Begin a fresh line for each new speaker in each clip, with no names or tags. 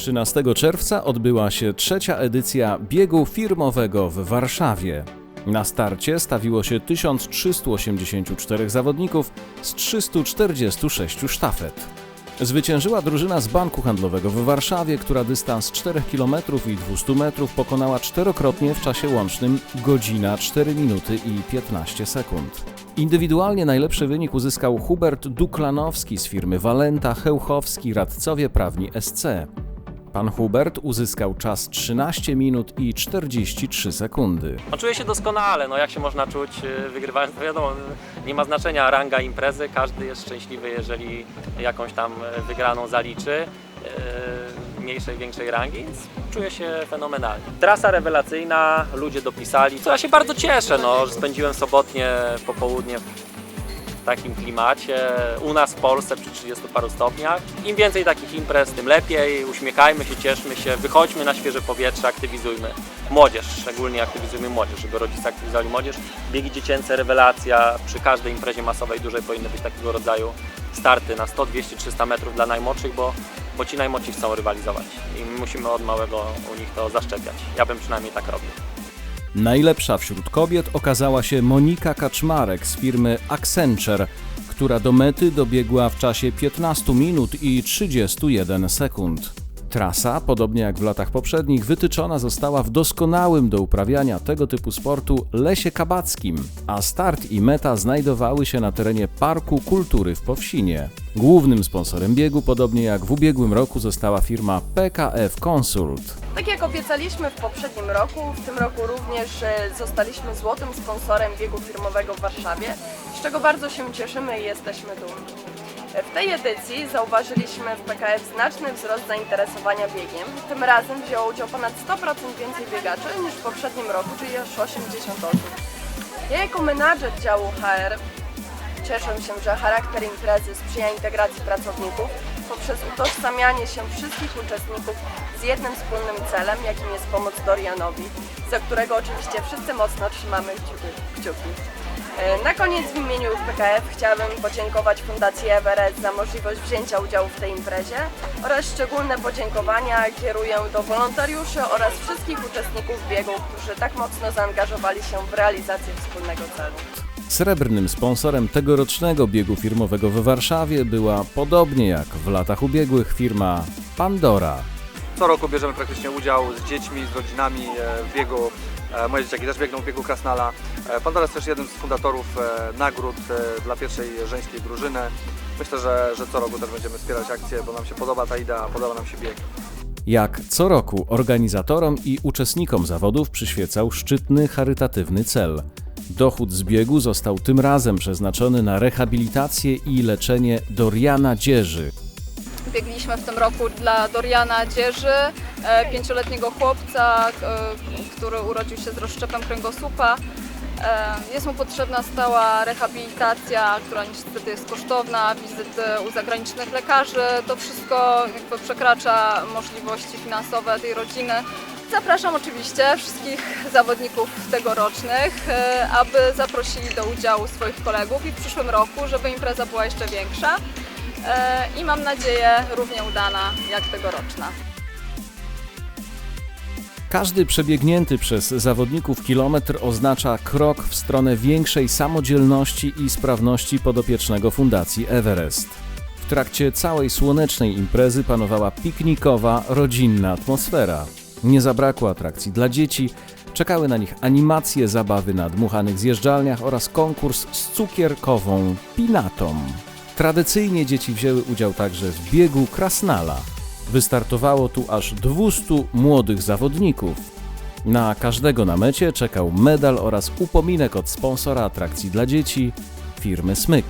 13 czerwca odbyła się trzecia edycja biegu firmowego w Warszawie. Na starcie stawiło się 1384 zawodników z 346 sztafet. Zwyciężyła drużyna z Banku Handlowego w Warszawie, która dystans 4 km i 200 metrów pokonała czterokrotnie w czasie łącznym godzina 4 minuty i 15 sekund. Indywidualnie najlepszy wynik uzyskał Hubert Duklanowski z firmy Walenta Chełchowski Radcowie Prawni SC. Pan Hubert uzyskał czas 13 minut i 43 sekundy.
No, czuję się doskonale, no jak się można czuć y, wygrywając, to wiadomo, nie ma znaczenia ranga imprezy, każdy jest szczęśliwy, jeżeli jakąś tam y, wygraną zaliczy, y, mniejszej, większej rangi, więc czuję się fenomenalnie. Trasa rewelacyjna, ludzie dopisali, co ja się bardzo cieszę, no, że spędziłem sobotnie popołudnie w takim klimacie, u nas w Polsce przy 30 paru stopniach. Im więcej takich imprez, tym lepiej. Uśmiechajmy się, cieszmy się, wychodźmy na świeże powietrze, aktywizujmy młodzież, szczególnie aktywizujmy młodzież, żeby rodzice aktywizowali młodzież. Biegi dziecięce, rewelacja, przy każdej imprezie masowej dużej powinny być takiego rodzaju starty na 100, 200, 300 metrów dla najmłodszych, bo, bo ci najmłodsi chcą rywalizować i my musimy od małego u nich to zaszczepiać. Ja bym przynajmniej tak robił.
Najlepsza wśród kobiet okazała się Monika Kaczmarek z firmy Accenture, która do mety dobiegła w czasie 15 minut i 31 sekund. Trasa, podobnie jak w latach poprzednich, wytyczona została w doskonałym do uprawiania tego typu sportu lesie kabackim, a start i meta znajdowały się na terenie Parku Kultury w Powsinie. Głównym sponsorem biegu, podobnie jak w ubiegłym roku, została firma PKF Consult.
Tak jak obiecaliśmy w poprzednim roku, w tym roku również e, zostaliśmy złotym sponsorem biegu firmowego w Warszawie, z czego bardzo się cieszymy i jesteśmy dumni. E, W tej edycji zauważyliśmy w PKF znaczny wzrost zainteresowania biegiem. Tym razem wzięło udział ponad 100% więcej biegaczy niż w poprzednim roku, czyli aż 80 osób. Ja jako menadżer działu HR Cieszę się, że charakter imprezy sprzyja integracji pracowników poprzez utożsamianie się wszystkich uczestników z jednym wspólnym celem, jakim jest pomoc Dorianowi, za którego oczywiście wszyscy mocno trzymamy kciuki. E, Na koniec w imieniu PKF chciałabym podziękować Fundacji Everest za możliwość wzięcia udziału w tej imprezie oraz szczególne podziękowania kieruję do wolontariuszy oraz wszystkich uczestników biegu, którzy tak mocno zaangażowali się w realizację wspólnego celu.
Srebrnym sponsorem tegorocznego biegu firmowego w Warszawie była, podobnie jak w latach ubiegłych, firma Pandora.
Co roku bierzemy praktycznie udział z dziećmi, z rodzinami e, w biegu. E, Moje dzieciaki też biegną w biegu Krasnala. E, Pandora jest też jednym z fundatorów nagród dla pierwszej żeńskiej drużyny. Myślę, że, że co roku też będziemy wspierać akcję, bo nam się podoba ta idea, podoba nam się bieg.
Jak co roku organizatorom i uczestnikom zawodów przyświecał szczytny charytatywny cel. Dochód z biegu został tym razem przeznaczony na rehabilitację i leczenie Doriana Dzierzy,
Biegliśmy w tym roku dla Doriana Dzierzy, e, pięcioletniego chłopca, e, który urodził się z rozszczepem kręgosłupa. E, Jest mu potrzebna stała rehabilitacja, która niestety jest kosztowna, wizyty u zagranicznych lekarzy. To wszystko jakby przekracza możliwości finansowe tej rodziny. Zapraszam oczywiście wszystkich zawodników tegorocznych, e, aby zaprosili do udziału swoich kolegów i w przyszłym roku, żeby impreza była jeszcze większa e, i mam nadzieję równie udana jak tegoroczna.
Każdy przebiegnięty przez zawodników kilometr oznacza krok w stronę większej samodzielności i sprawności podopiecznego Fundacji Everest. W trakcie całej słonecznej imprezy panowała piknikowa, rodzinna atmosfera. Nie zabrakło atrakcji dla dzieci, czekały na nich animacje, zabawy na dmuchanych zjeżdżalniach oraz konkurs z cukierkową pinatą. Tradycyjnie dzieci wzięły udział także w biegu Krasnala. Wystartowało tu aż 200 młodych zawodników. Na każdego na mecie czekał medal oraz upominek od sponsora atrakcji dla dzieci, firmy Smyk.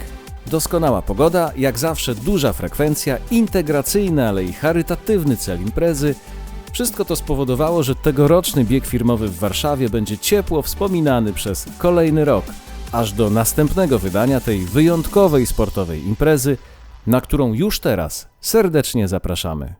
Doskonała pogoda, jak zawsze duża frekwencja, integracyjny, ale i charytatywny cel imprezy. Wszystko to spowodowało, że tegoroczny bieg firmowy w Warszawie będzie ciepło wspominany przez kolejny rok, aż do następnego wydania tej wyjątkowej sportowej imprezy, na którą już teraz serdecznie zapraszamy.